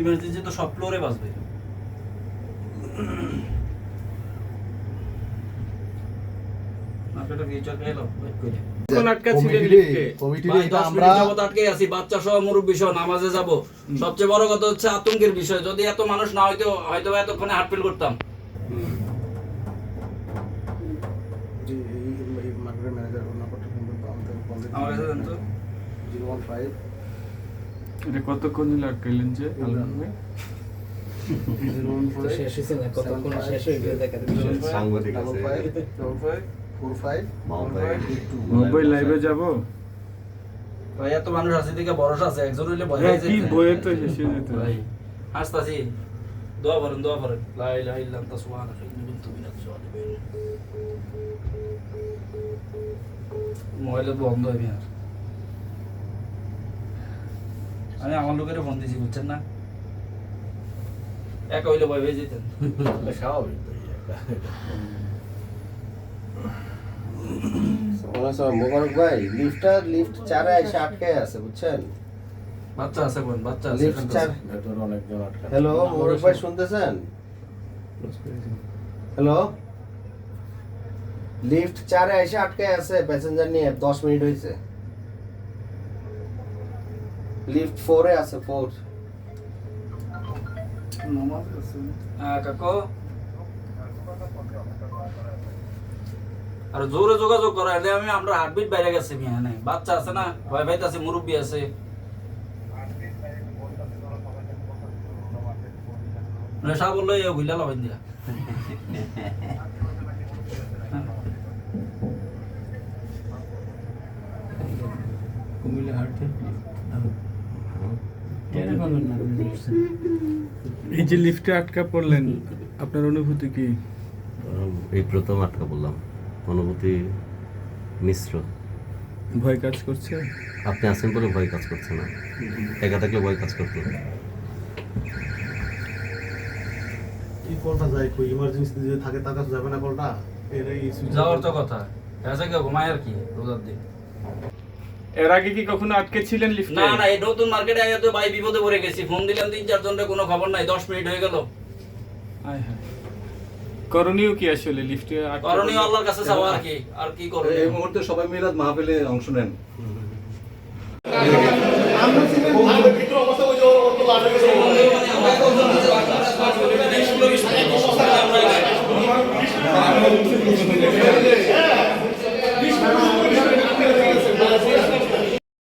Emergency তো সব ফ্লোরে নামাজে যাব। সবচেয়ে বড় কথা হচ্ছে আতঙ্কের বিষয়। যদি এত মানুষ না হইতো হয়তো বা এতক্ষণে হার্ট করতাম। আমার কাছে দেন তো। জিরো ওয়ান ফাইভ এটা কতক্ষণ আটকাইলেন যে? শেষ হয়েছে না? কতক্ষণ শেষ হয়ে গেলে দেখা দিবে সাংবাদিক ডাবল আছে। Five double five four five মামা এইট টু মুম্বাই লাইভে যাব? ভাই এত মানুষ আছে দিকে ভরসা আছে। একজন হইলে ভয় হ্যাঁ, হয়ে কি বইয়ে তো শেষে যেত? ভাই আসতাছি দোয়া করেন দোয়া করেন লা ইলাহা ইল্লা আনতা সুবহানাকা ইন্নী কুনতু মিনাজ জালিমিন মোবাইলে বন্ধ হয়ে আর আমি আমার লোকের ফোন দিছি বুঝছেন না? একা হইলে ভয় পেয়ে যেতেন। স্বাভাবিক মোবারক ভাই লিফটটা লিফট চারে এসে আটকে আছে বুঝছেন? বাচ্চা আছে কোন বাচ্চা আছে লিফট চার ভেতরে অনেকজন হ্যালো মোবারক ভাই শুনতেছেন? হ্যালো লিফট চারে এসে আটকে আছে প্যাসেঞ্জার নিয়ে দশ মিনিট হয়েছে লিফট ফোরে আছে ফোর হ্যাঁ কাকো আর জোরে যোগাযোগ করা এলে আমি আমরা হার্টবিট বাইরে গেছে মিয়া নাই বাচ্চা আছে না ভয় ভাইতে আছে মুরব্বী আছে নেশা বলল এ ভুইলা লবেন দিয়া কুমিল্লা হার্টে এই যে লিফটে আটকা পড়লেন আপনার অনুভূতি কি? এই প্রথম আটকা বললাম অনুভূতি মিশ্র। ভয় কাজ করছে? আপনি আছেন বলে ভয় কাজ করছে না। একা থাকলে ভয় কাজ করতো। কি কলটা যায় কই? ইমার্জেন্সি যদি থাকে তার কাছে যাবে না কলটা? এর এই যাওয়ার তো কথা। এসে ঘুমায় আর কি? রোজার দিন। এর আগে কি কখনো আটকে ছিলেন লিফটে না না এই নতুন মার্কেটে আগে তো ভাই বিপদে পড়ে গেছি। ফোন দিলাম তিন চার জনের কোনো খবর নাই 10 মিনিট হয়ে গেল। আয় হায়। করণীয় কি আসলে লিফটে করণীয় আল্লাহর কাছে চাওয়া আর কি আর কি করণীয়? এই মুহূর্তে সবাই মিলাদ মাহফিলে অংশ নেন। আমরা